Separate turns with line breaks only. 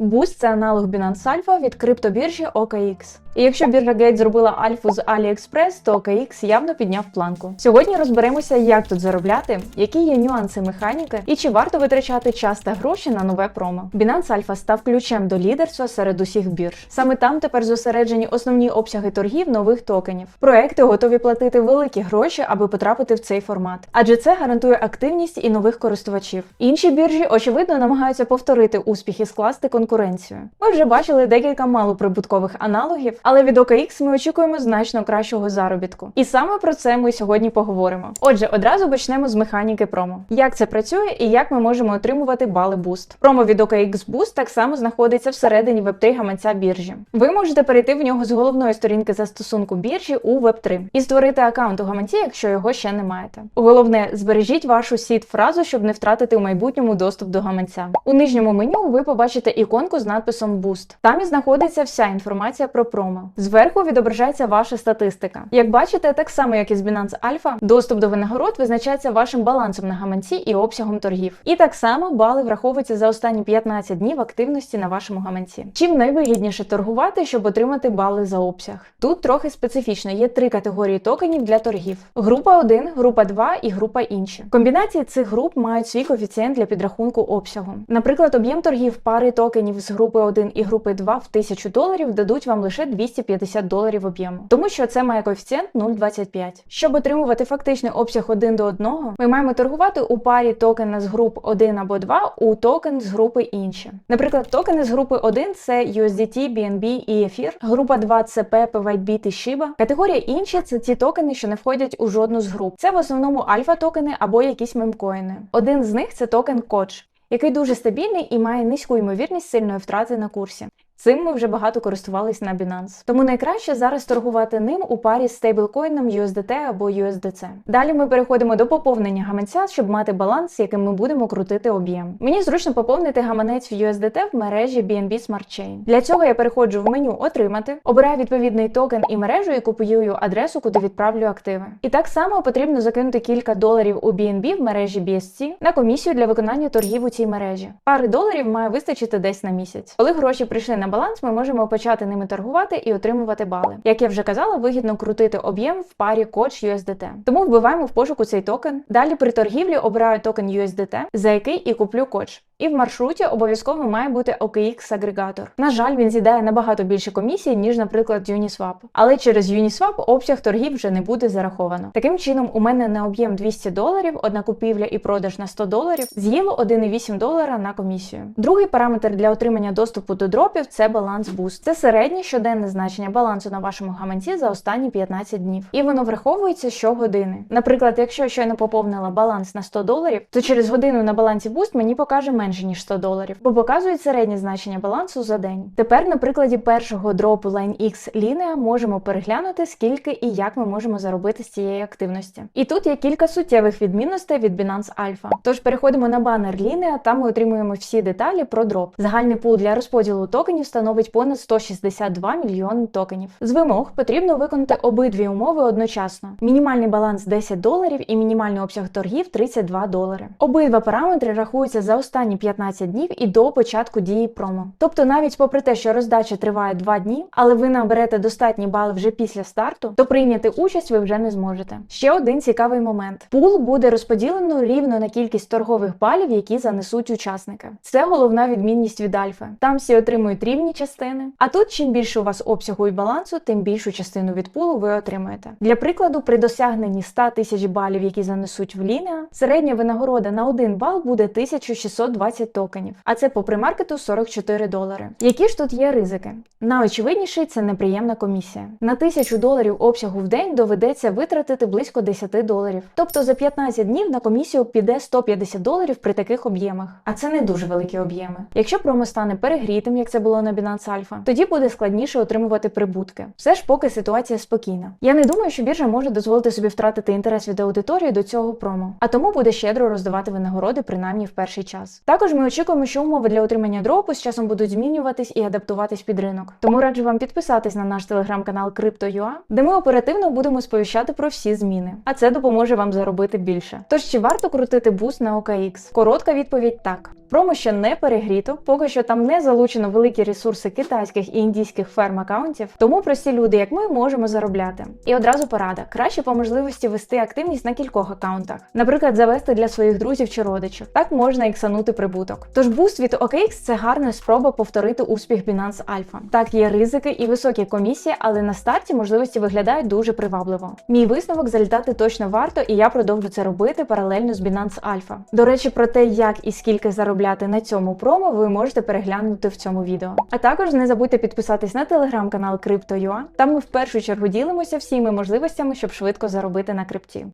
Boost – це аналог Binance Alpha від криптобіржі OKX. І якщо біржа Gate зробила альфу з AliExpress, то OKX явно підняв планку. Сьогодні розберемося, як тут заробляти, які є нюанси механіки і чи варто витрачати час та гроші на нове промо. Binance Alpha став ключем до лідерства серед усіх бірж. Саме там тепер зосереджені основні обсяги торгів нових токенів. Проекти готові платити великі гроші, аби потрапити в цей формат, адже це гарантує активність і нових користувачів. Інші біржі, очевидно, намагаються повторити успіх і скласти конкуренцію. Ми вже бачили декілька малоприбуткових аналогів, але від OKX ми очікуємо значно кращого заробітку. І саме про це ми сьогодні поговоримо. Отже, одразу почнемо з механіки промо. Як це працює і як ми можемо отримувати бали Boost. Промо від OKX Boost так само знаходиться всередині Web3 гаманця біржі. Ви можете перейти в нього з головної сторінки застосунку біржі у Web3 і створити аккаунт у гаманці, якщо його ще не маєте. Головне, збережіть вашу сіт фразу, щоб не втратити у майбутньому доступ до гаманця. У нижньому меню ви побачите іконку з надписом Boost. Там і знаходиться вся інформація про промо. Зверху відображається ваша статистика. Як бачите, так само як і з Binance Alpha, доступ до винагород визначається вашим балансом на гаманці і обсягом торгів. І так само бали враховуються за останні 15 днів активності на вашому гаманці. Чим найвигідніше торгувати, щоб отримати бали за обсяг? Тут трохи специфічно є три категорії токенів для торгів: група 1, група 2 і група інші. Комбінації цих груп мають свій коефіцієнт для підрахунку обсягу. Наприклад, об'єм торгів пари токенів з групи 1 і групи 2 в 1000 доларів дадуть вам лише 250 доларів об'єму, тому що це має коефіцієнт 0,25. Щоб отримувати фактичний обсяг 1 до 1, ми маємо торгувати у парі токена з груп 1 або 2 у токен з групи інші. Наприклад, токени з групи 1 це USDT, BNB і Ефір, група 2 це PP, Whitebit і Shiba. Категорія інші це ті токени, що не входять у жодну з груп. Це в основному альфа-токени або якісь мемкоїни. Один з них це токен Koch, який дуже стабільний і має низьку ймовірність сильної втрати на курсі. Цим ми вже багато користувались на Binance. Тому найкраще зараз торгувати ним у парі з стейблкоїном USDT або USDC. Далі ми переходимо до поповнення гаманця, щоб мати баланс, яким ми будемо крутити об'єм. Мені зручно поповнити гаманець в USDT в мережі BNB Smart Chain. Для цього я переходжу в меню Отримати, обираю відповідний токен і мережу і копіюю адресу, куди відправлю активи. І так само потрібно закинути кілька доларів у BNB в мережі BSC на комісію для виконання торгів у цій мережі. Пари доларів має вистачити десь на місяць. Коли гроші прийшли на баланс, ми можемо почати ними торгувати і отримувати бали. Як я вже казала, вигідно крутити об'єм в парі коч USDT. Тому вбиваємо в пошуку цей токен. Далі при торгівлі обираю токен USDT, за який і куплю Koch. І в маршруті обов'язково має бути OKX агрегатор. На жаль, він з'їдає набагато більше комісії, ніж, наприклад, Uniswap. Але через Uniswap обсяг торгів вже не буде зараховано. Таким чином, у мене на об'єм 200 доларів, одна купівля і продаж на 100 доларів, з'їло 1,8 долара на комісію. Другий параметр для отримання доступу до дропів це баланс Boost. Це середнє щоденне значення балансу на вашому гаманці за останні 15 днів. І воно враховується щогодини. Наприклад, якщо я щойно поповнила баланс на 100 доларів, то через годину на балансі Boost мені покаже менше ніж 100 доларів, бо показують середнє значення балансу за день. Тепер на прикладі першого дропу LineX Linea можемо переглянути, скільки і як ми можемо заробити з цієї активності. І тут є кілька суттєвих відмінностей від Binance Alpha. Тож переходимо на банер Linea, там ми отримуємо всі деталі про дроп. Загальний пул для розподілу токенів становить понад 162 мільйони токенів. З вимог потрібно виконати обидві умови одночасно: мінімальний баланс 10 доларів і мінімальний обсяг торгів 32 долари. Обидва параметри рахуються за останні 15 днів і до початку дії промо. Тобто, навіть попри те, що роздача триває 2 дні, але ви наберете достатні бали вже після старту, то прийняти участь ви вже не зможете. Ще один цікавий момент: пул буде розподілено рівно на кількість торгових балів, які занесуть учасники. Це головна відмінність від альфи. Там всі отримують рівні частини. А тут, чим більше у вас обсягу і балансу, тим більшу частину від пулу ви отримаєте. Для прикладу, при досягненні 100 тисяч балів, які занесуть в лінія, середня винагорода на 1 бал буде 1620 токенів, а це по примаркету 44 долари. Які ж тут є ризики? Найочевидніший це неприємна комісія. На 1000 доларів обсягу в день доведеться витратити близько 10 доларів. Тобто за 15 днів на комісію піде 150 доларів при таких об'ємах. А це не дуже великі об'єми. Якщо промо стане перегрітим, як це було на Binance Alpha, тоді буде складніше отримувати прибутки. Все ж поки ситуація спокійна. Я не думаю, що біржа може дозволити собі втратити інтерес від аудиторії до цього промо, а тому буде щедро роздавати винагороди принаймні в перший час. Так Також ми очікуємо, що умови для отримання дропу з часом будуть змінюватись і адаптуватись під ринок. Тому раджу вам підписатись на наш телеграм-канал Crypto.ua, де ми оперативно будемо сповіщати про всі зміни. А це допоможе вам заробити більше. Тож чи варто крутити буст на OKX? Коротка відповідь так. Промо ще не перегріто, поки що там не залучено великі ресурси китайських і індійських ферм акаунтів, тому прості люди, як ми, можемо заробляти. І одразу порада: краще по можливості вести активність на кількох акаунтах, наприклад, завести для своїх друзів чи родичів. Так можна іксанути прибуток. Тож буст від OKX – це гарна спроба повторити успіх Binance Alpha. Так, є ризики і високі комісії, але на старті можливості виглядають дуже привабливо. Мій висновок залітати точно варто, і я продовжу це робити паралельно з Binance Alpha. До речі, про те, як і скільки заробляти на цьому промо, ви можете переглянути в цьому відео. А також не забудьте підписатись на телеграм-канал Crypto.ua. Там ми в першу чергу ділимося всіми можливостями, щоб швидко заробити на крипті.